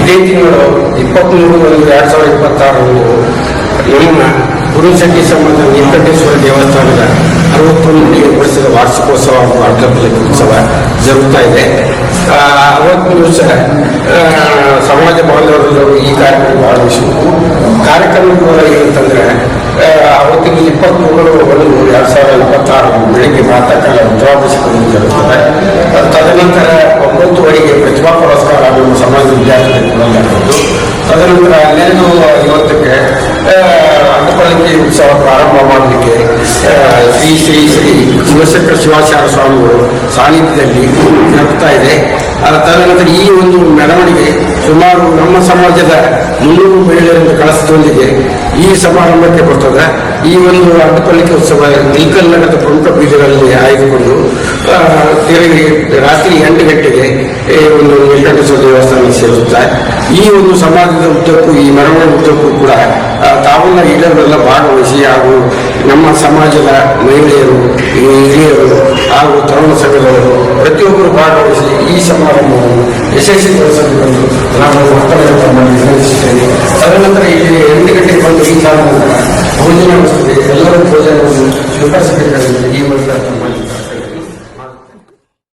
ಇದೇ ತಿಂಗಳು ಇಪ್ಪತ್ತ್ಮೂರು ಒಂದು ಎರಡು ಸಾವಿರದ ಇಪ್ಪತ್ತಾರರಂದು ನಮ್ಮ ಗುರುಶೆಟ್ಟಿ ಸಂಬಂಧ ವೆಂಕಟೇಶ್ವರ ದೇವಸ್ಥಾನದ ಅರವತ್ತೊಂದು ನಿಗದಿಪಡಿಸಿದ ವಾರ್ಷಿಕೋತ್ಸವ ಹಾಗೂ ಉತ್ಸವ ಜರುಗ್ತಾ ಇದೆ. ಅರವತ್ತು ದಿವಸ ಸಮಾಜ ಬಾಂಧವರೆಲ್ಲರೂ ಈ ಕಾರ್ಯಕ್ರಮ ಭಾಗವಹಿಸಬೇಕು ಕಾರ್ಯಕ್ರಮ ಏನಂತಂದ್ರೆ ಅವತ್ತಿಗೆ ಇಪ್ಪತ್ಮೂರು ಒಂದು ಎರಡು ಸಾವಿರದ ಇಪ್ಪತ್ತಾರು ಬೆಳಿಗ್ಗೆ ಮಾತಾಡಲು ರುದ್ರಾಭಿಷೇಕವನ್ನು ಜರುಗುತ್ತದೆ ತದನಂತರ ತದನಂತರ ಹನ್ನೆರಡು ಇವತ್ತಕ್ಕೆ ಅಂಕಪಲ್ಲಕ್ಕಿ ಉತ್ಸವ ಪ್ರಾರಂಭ ಮಾಡಲಿಕ್ಕೆ ಶ್ರೀ ಶ್ರೀ ಶ್ರೀ ಶಿವಶಂಕರ ಶಿವಾಚಾರ್ಯ ಸ್ವಾಮಿಗಳು ಸಾನ್ನಿಧ್ಯದಲ್ಲಿ ಜರುಗ್ತಾ ಇದೆ. ಆ, ತದನಂತರ ಈ ಒಂದು ಮೆರವಣಿಗೆ ಸುಮಾರು ನಮ್ಮ ಸಮಾಜದ ಮುನ್ನೂರು ಮಹಿಳೆಯರನ್ನು ಕಳಿಸದೊಂದಿಗೆ ಈ ಸಮಾರಂಭಕ್ಕೆ ಬರ್ತದೆ. ಈ ಒಂದು ಅಂಕಪಲ್ಲಕ್ಕಿ ಉತ್ಸವ ನಿಲ್ಕಲ್ಲಗದ ಪ್ರಮುಖ ಬೀಜಗಳಲ್ಲಿ ಆಯ್ದುಕೊಂಡು ತಿರುಗಿ ರಾತ್ರಿ ಎಂಟು ಗಂಟೆಗೆ ಒಂದು ನೀಲಕಂಠೇಶ್ವರ ದೇವಸ್ಥಾನಕ್ಕೆ ಸೇರುತ್ತೆ ಈ ಒಂದು ಸಮಾಜದ ಉದ್ದಕ್ಕೂ ಈ ಮೆರವಣಿಗೆ ಉದ್ದಕ್ಕೂ ಕೂಡ ತಾವೆಲ್ಲ ಹಿರಿಯರೆಲ್ಲ ಭಾಗವಹಿಸಿ ಹಾಗೂ ನಮ್ಮ ಸಮಾಜದ ಮಹಿಳೆಯರು, ಹಿರಿಯರು ಹಾಗೂ ತರುಣ ಸಂಘದವರು ಪ್ರತಿಯೊಬ್ಬರು ಭಾಗವಹಿಸಿ ಈ ಸಮಾರಂಭವನ್ನು ಯಶಸ್ವಿಗೊಳಿಸಬೇಕೆಂದು ನಾವು ಮಕ್ಕಳ ತಮ್ಮಲ್ಲಿ ವಿನಂತಿಸುತ್ತೇನೆ ತದನಂತರ ಇಲ್ಲಿ ಎಂಟು ಗಂಟೆಗೆ ಬಂದು ಈ ಕಾರಣದಿಂದ ಭೋಜನ